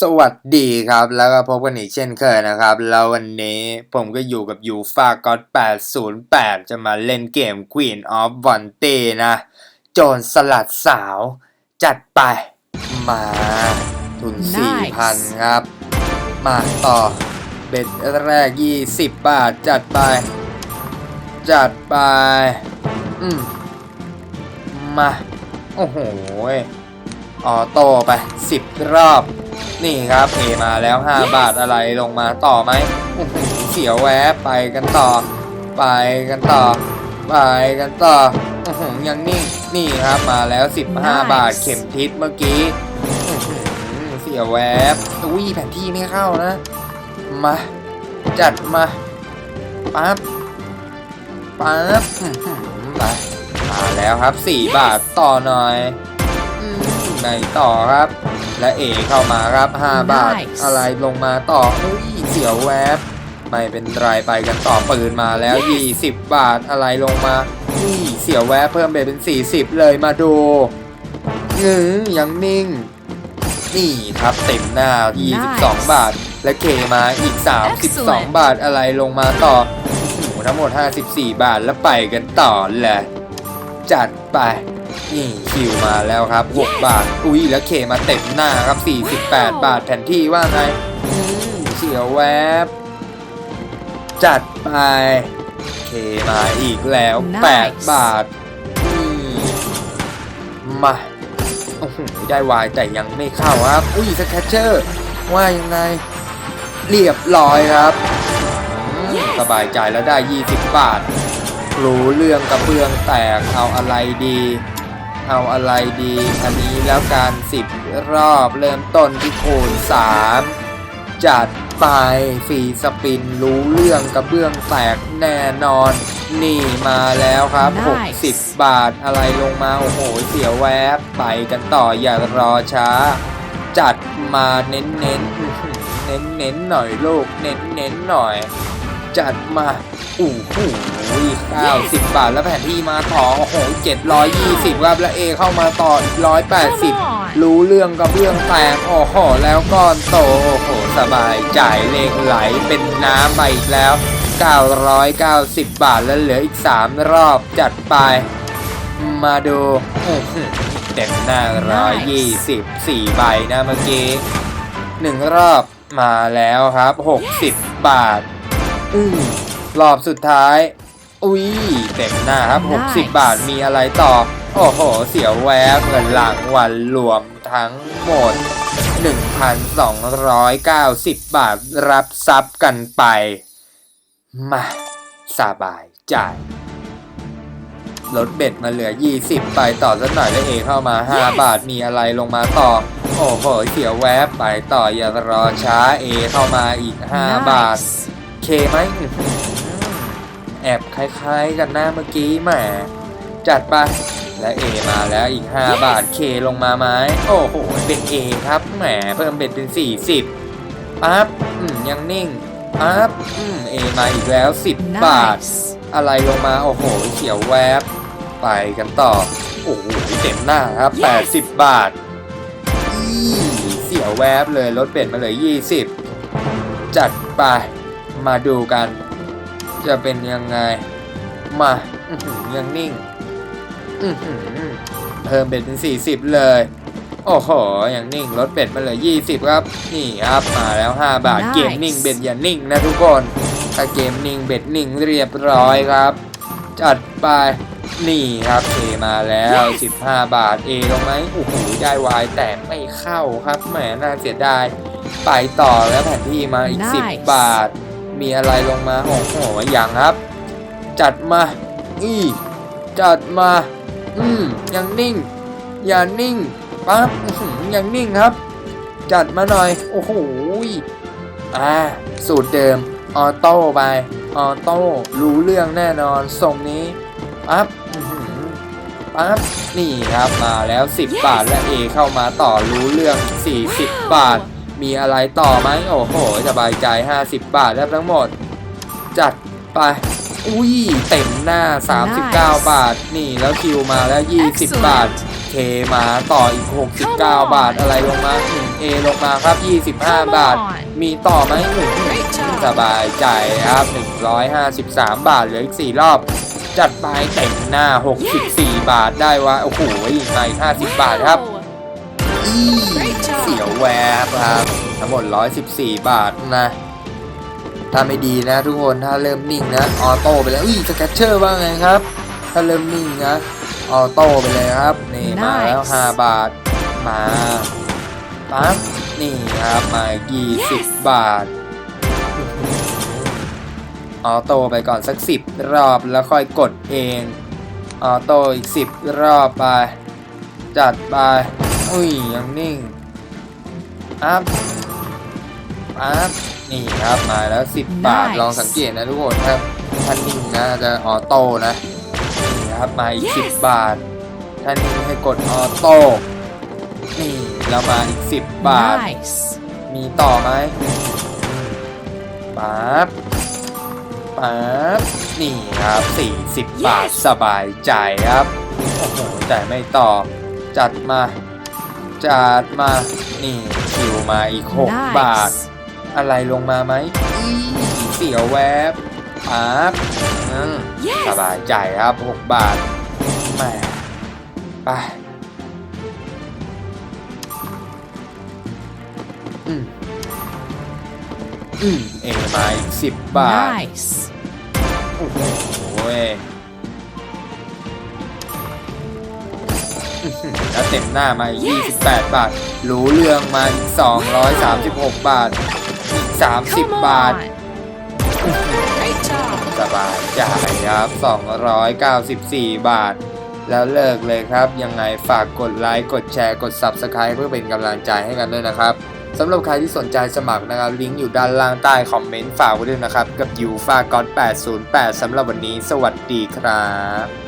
สวัสดีครับ แล้วก็พบกันอีกเช่นเคยนะครับ แล้ววันนี้ผมก็อยู่กับยูฟาก็อด808 จะมาเล่นเกม Queen of v a n t e นะ โจรสลัดสาว จัดไป มาทุน 4,000 ครับ มาต่อ เบ็ดแรก 20 บาท จัดไป จัดไป อืมมา โอ้โห ออโต้ไป 10 รอบ นี่ครับเอมาแล้ว 5 บาทอะไรลงมาต่อไหมอื้อหือเสียวแวบไปกันต่อ ไปกันต่อ ไปกันต่ออื้อหือยังนิ่งนี่ครับมาแล้ว 15 บาทเข็มทิศเมื่อกี้อื้อหือเสียวแวบอุ้ยแผนที่ไม่เข้านะ มา จัดมาปั๊บปั๊บอื้อหือไปมาแล้วครับ 4 บาทต่อหน่อยอืมไหนต่อครับ และเอเข้ามาครับ 5 บาท Nice อะไรลงมาต่ออุ้ยเสียวแวบ ไม่เป็นไรไปกันต่อปืนมาแล้ว20 บาทอะไรลงมาอุ้ยเสียวแวบเพิ่มไปเป็น 40 เลยมาดูงือยังนิ่ง นี่ครับเต็มหน้า 22 บาท และเคมาอีก 32 บาทอะไรลงมาต่อโอ้โหทั้งหมด 54 บาทแล้วไปกันต่อแหละ จัดไป นี่คิวมาแล้วครับ 6 บาท อุ้ยแล้วเคมาเต็มหน้าครับ 48 บาทแทนที่ว่าไงอืมเสียวแวบ จัดไป เคมาอีกแล้ว Nice 8บาทนี่มาโอ้โหได้วายแต่ยังไม่เข้าครับ อุ้ยสแคชเชอร์ ว่ายังไง เรียบร้อยครับอืมสบายใจแล้วได้ 20 บาท รู้เรื่องกระเบื้องแตกเอาอะไรดี เอาอะไรดี อันนี้แล้วการสิบรอบเริ่มต้นที่คูณ 3 จัดไปฟรีสปินรู้เรื่องกระเบื้องแตกแน่นอน นี่มาแล้วครับ Nice 60 บาทอะไรลงมาโอ้โหเสียวแวบ ไปกันต่ออย่ารอช้า จัดมาเน้นเน้นๆอื้อหือเน้นเน้นๆหน่อยลูกเน้นเน้นๆหน่อย จัดมาอู้หู เก้าสิบบาทแล้วแผนที่มาต่อโอ้โหเจ็ดร้อยยี่สิบครับแล้วเอเข้ามาต่ออีกร้อยแปดสิบ Come on รู้เรื่องกับเรื่องแตกโอ้โหแล้วก้อนโตโอ้โหสบายใจเลขไหลเป็นน้ำไปอีกแล้ว 990 บาทแล้วเหลืออีก 3 รอบจัดไป มาดูอื้อหือเต็มหน้าร้อยยี่สิบสี่ใบนะเมื่อกี้หนึ่งรอบมาแล้วครับ 60 บาท อืมรอบสุดท้าย อุ้ยเต็มหน้าครับ Nice 60 บาทมีอะไรต่อ โอ้โห เสียวแวบเงินหลังวันรวมทั้งหมด 1,290 บาทรับซับกันไป มาสบายใจลดเบ็ดมาเหลือ 20 ไปต่อสักหน่อยแล้วเอเข้ามา 5 บาทมีอะไรลงมาต่อ โอ้โหเสียวแวบไปต่ออย่ารอช้าเอเข้ามาอีก 5 บาท Nice เคไหมอื้อหือ แอบคล้ายๆ กันหน้าเมื่อกี้แหมจัดไปและเอมาแล้วอีก 5 บาทเคลงมาไหมโอ้โหเป็นเอครับแหมเพิ่มเป็นเป็น40ปั๊บอืมยังนิ่งปั๊บอืมเอมาอีกแล้ว 10 บาท Nice อะไรลงมาโอ้โหเขียวแวบ ไปกันต่อโอ้โหเต็มหน้าครับ 80 บาทอีเสียวแวบเลยลดเป็ดมาเลย 20 จัดไปมาดูกัน จะเป็นยังไง มาอื้อหือยังนิ่งอื้อหือเพิ่มเป็ดเป็น 40 เลย โอ้โหยังนิ่งลดเป็ดมาเลย 20 ครับ นี่ครับมาแล้ว 5 บาท Nice เกมนิ่งเบ็ดอย่านิ่งนะทุกคน ถ้าเกมนิ่งเบ็ดนิ่งเรียบร้อยครับ จัดไปนี่ครับเอมาแล้ว 15 บาทเอลงไหมโอ้โหได้วายแต่ไม่เข้าครับแหมน่าเสียดาย ไปต่อแล้วแผนที่มาอีก Nice 10 บาท มีอะไรลงมาโอ้โหอย่างครับ จัดมาอีจัดมา อืมยังนิ่ง อย่านิ่งปั๊บอื้อหือยังนิ่งครับ จัดมาหน่อย โอ้โหอ่าสูตรเดิม ออโต้ไป ออโต้ รู้เรื่องแน่นอนทรงนี้ปั๊บปั๊บนี่ครับมาแล้ว 10 บาทและเอเข้ามาต่อรู้เรื่อง 40 บาท มีอะไรต่อไหมโอ้โหสบายใจ 50 บาทแล้วทั้งหมด จัดไป อุ้ย เต็มหน้า 39 Nice บาท นี่แล้วคิวมาแล้ว 20 Excellent บาท เคมาต่ออีก 69 บาทอะไรลงมาอื้อเอลงมาครับ 25 บาท มีต่อไหมหนึ่ง Great job สบายใจครับ 153 บาทเหลืออีก 4 รอบจัดไปเต็มหน้า 64 บาทได้วะ โอ้โหอีกมาอีก50 บาทครับ อี Great job เสียวแวบครับทั้งหมด 114 บาทนะ ถ้าไม่ดีนะทุกคนถ้าเริ่มนิ่งนะออโต้ไปแล้วอุ้ยสแกตเชอร์ว่าไงครับ ถ้าเริ่มนิ่งนะออโต้ไปเลยครับนี่มาแล้ว Nice 5บาทมาปั๊บนี่ครับมาอีก20 บาทออโต้ไปก่อนสัก 10 รอบแล้วค่อยกดเองออโต้อีก 10 รอบไป จัดไปอุ้ยยังนิ่ง อัพอัพนี่ครับมาแล้ว 10 บาท Nice ลองสังเกตนะทุกคนครับถ้านิ่งนะจะออโต้นะนี่ครับมาอีก Yes 10 บาทถ้านิ่งให้กดออโต้นี่แล้วมาอีก 10 บาท Nice มีต่อไหมปั๊บปั๊บนี่ครับ 40 บาท Yes สบายใจครับ โอ้โหแต่ไม่ต่อ จัดมา จัดมา นี่ คิวมาอีก 6 บาท Nice อะไรลงมาไหมอีเสียวแวบปั๊บอืม Yes สบายใจครับ 6 บาทแหมไปอืมอืมเอมาอีกสิบบาท Nice โอ้โห แล้วเต็มหน้ามาอีก Yes 28 บาทรู้เรื่องมาอีก 236 บาทอีก30 Come บาท on Great job สบายใจครับ 294 บาท แล้วเลิกเลยครับ ยังไงฝากกดไลค์ กดแชร์ กด Subscribe เพื่อเป็นกำลังใจให้กันด้วยนะครับสำหรับใครที่สนใจสมัครนะครับ ลิงก์อยู่ด้านล่างใต้คอมเมนต์ฝากไว้ด้วยนะครับ กับยูฟาก็อด808สำหรับวันนี้ สวัสดีครับ